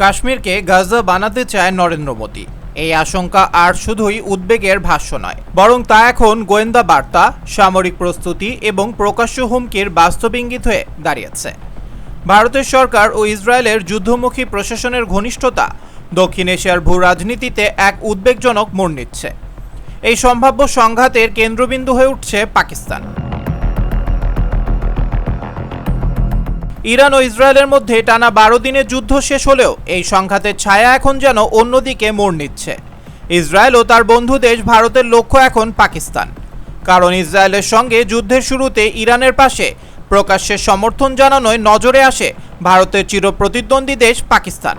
কাশ্মীরকে গাজা বানাতে চায় নরেন্দ্র মোদী। এই আশঙ্কা আর শুধুই উদ্বেগের ভাষ্য নয়, বরং তা এখন গোয়েন্দা বার্তা, সামরিক প্রস্তুতি এবং প্রকাশ্য হুমকির বাস্তব ইঙ্গিত হয়ে দাঁড়িয়েছে। ভারতের সরকার ও ইসরায়েলের যুদ্ধমুখী প্রশাসনের ঘনিষ্ঠতা দক্ষিণ এশিয়ার ভূ রাজনীতিতে এক উদ্বেগজনক মোড় নিচ্ছে। এই সম্ভাব্য সংঘাতের কেন্দ্রবিন্দু হয়ে উঠছে পাকিস্তান। ইরান ও ইসরায়েলের মধ্যে টানা বারো দিনের যুদ্ধ শেষ হলেও এই সংঘাতের ছায়া এখন যেন অন্যদিকে মোড় নিচ্ছে। ইসরায়েল ও তার বন্ধু দেশ ভারতের লক্ষ্য এখন পাকিস্তান। কারণ ইসরায়েলের সঙ্গে যুদ্ধের শুরুতে ইরানের পাশে প্রকাশ্যে সমর্থন জানানোয় নজরে আসে ভারতের চিরপ্রতিদ্বন্দ্বী দেশ পাকিস্তান।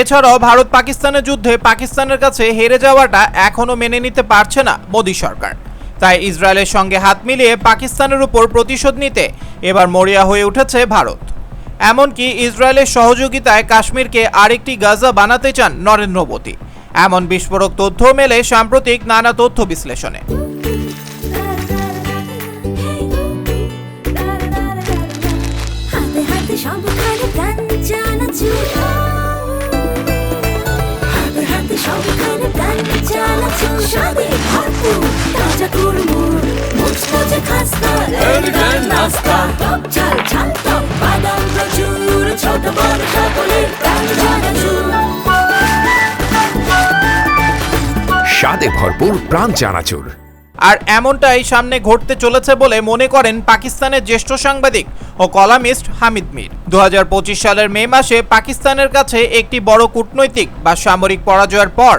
এছাড়াও ভারত পাকিস্তানের যুদ্ধে পাকিস্তানের কাছে হেরে যাওয়াটা এখনও মেনে নিতে পারছে না মোদী সরকার। তাই ইসরায়েলের সঙ্গে হাত মিলিয়ে পাকিস্তানের উপর প্রতিশোধ নিতে এবার মরিয়া হয়ে উঠেছে ভারত। এমনকি ইসরায়েলের সহযোগিতায় কাশ্মীরকে আরেকটি গাজা বানাতে চান নরেন্দ্র মোদী। এমন বিস্ফোরক তথ্য মেলে সাম্প্রতিক নানা তথ্য বিশ্লেষণে। হাতে প্রাণ স্বাদে ভরপুর প্রাণ চানাচুর। আর এমনটাই সামনে ঘটতে চলেছে বলে মনে করেন পাকিস্তানের জ্যেষ্ঠ সাংবাদিক ও কলামিস্ট হামিদ মির। দু হাজার পঁচিশ সালের মে মাসে পাকিস্তানের কাছে একটি বড় কূটনৈতিক বা সামরিক পরাজয়ের পর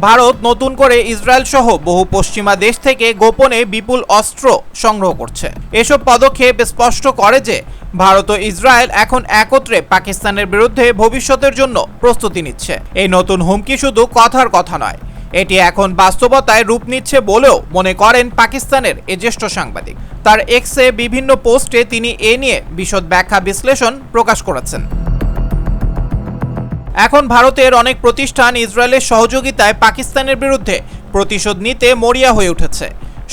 ভারত নতুন করে ইসরায়েল সহ বহু পশ্চিমা দেশ থেকে গোপনে বিপুল অস্ত্র সংগ্রহ করছে। এসব পদক্ষেপ স্পষ্ট করে যে, ভারত ও ইসরায়েল এখন একত্রে পাকিস্তানের বিরুদ্ধে ভবিষ্যতের জন্য প্রস্তুতি নিচ্ছে। এই নতুন হুমকি শুধু কথার কথা নয়, এটি এখন বাস্তবতায় রূপ নিচ্ছে বলেও মনে করেন পাকিস্তানের এ জ্যেষ্ঠ সাংবাদিক। তার এক্সে বিভিন্ন পোস্টে তিনি এ নিয়ে বিশদ ব্যাখ্যা বিশ্লেষণ প্রকাশ করেছেন। এখন ভারতের অনেক প্রতিষ্ঠান ইসরায়েলের সহযোগিতায় পাকিস্তানের বিরুদ্ধে প্রতিশোধ নিতে মরিয়া হয়ে উঠেছে।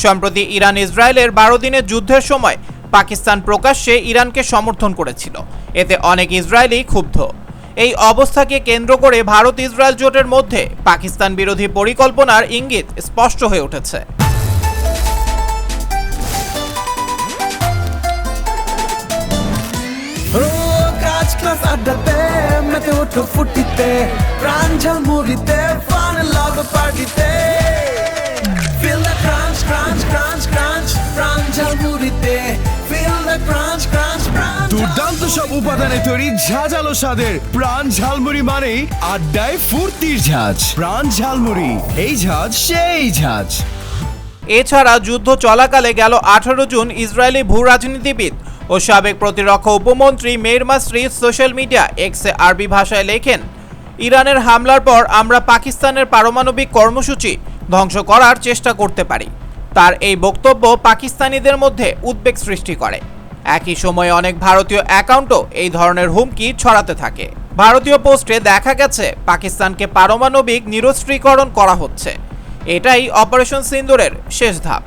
সম্প্রতি ইরান ইসরায়েলের বারো দিনের যুদ্ধের সময় পাকিস্তান প্রকাশ্যে ইরানকে সমর্থন করেছিল। এতে অনেক ইসরায়েলি ক্ষুব্ধ। এই অবস্থাকে কেন্দ্র করে ভারত ইসরায়েল জোটের মধ্যে পাকিস্তান বিরোধী পরিকল্পনার ইঙ্গিত স্পষ্ট হয়ে উঠেছে। মেতে ওঠো ফুটিতে প্রাণ ঝালমুড়িতে ফান লাভ পার্টিতে Feel the crunch, crunch, crunch, crunch প্রাণ ঝালমুড়িতে Feel the crunch, crunch, crunch দুর্দান্ত সব উপাদানে তৈরি ঝাঁঝালো স্বাদের প্রাণ ঝালমুড়ি মানেই আড্ডায় ফুর্তির ঝাঁজ। প্রাণ ঝালমুড়ি এই ঝাঁজ সেই ঝাঁজ। এছাড়া যুদ্ধ চলাকালে গেল আঠারো জুন ইসরায়েলি ভূ রাজনীতিবিদ ও সাবেক প্রতিরক্ষা উপমন্ত্রী মের মাসরি সোশ্যাল মিডিয়া এক্সে আরবি ভাষায় লেখেন, ইরানের হামলার পর আমরা পাকিস্তানের পারমাণবিক কর্মসূচি ধ্বংস করার চেষ্টা করতে পারি। তার এই বক্তব্য পাকিস্তানিদের মধ্যে উদ্বেগ সৃষ্টি করে। একই সময়ে অনেক ভারতীয় অ্যাকাউন্টও এই ধরনের হুমকি ছড়াতে থাকে। ভারতীয় পোস্টে দেখা গেছে, পাকিস্তানকে পারমাণবিক নিরস্ত্রীকরণ করা হচ্ছে। এটাই অপারেশন সিন্দুরের শেষ ধাপ।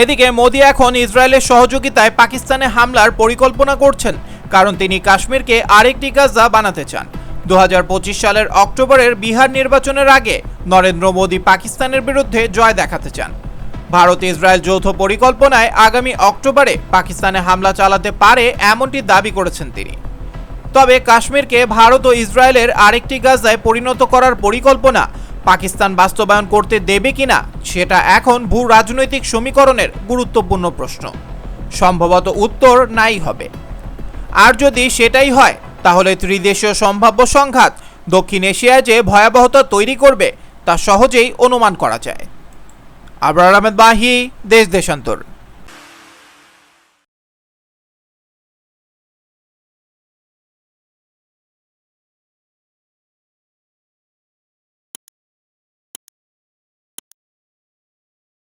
এদিকে মোদি এখন ইসরায়েলের সহযোগিতায় পাকিস্তানে হামলার পরিকল্পনা করছেন, কারণ তিনি কাশ্মীরকে আরেকটি গাজা বানাতে চান। দু হাজার পঁচিশ সালের অক্টোবরের বিহার নির্বাচনের আগে নরেন্দ্র মোদী পাকিস্তানের বিরুদ্ধে জয় দেখাতে চান। ভারত ইসরায়েল যৌথ পরিকল্পনায় আগামী অক্টোবরে পাকিস্তানে হামলা চালাতে পারে এমনটি দাবি করেছেন তিনি। তবে কাশ্মীরকে ভারত ও ইসরায়েলের আরেকটি গাজায় পরিণত করার পরিকল্পনা পাকিস্তান বাস্তবায়ন করতে দেবে কিনা, সেটা এখন ভূ রাজনৈতিক সমীকরণের গুরুত্বপূর্ণ প্রশ্ন। সম্ভবত উত্তর নাই হবে। আর যদি সেটাই হয়, তাহলে ত্রিদেশীয় সম্ভাব্য সংঘাত দক্ষিণ এশিয়ায় যে ভয়াবহতা তৈরি করবে, তা সহজেই অনুমান করা যায়। আবরার আহমেদ বাহি, দেশ দেশান্তর।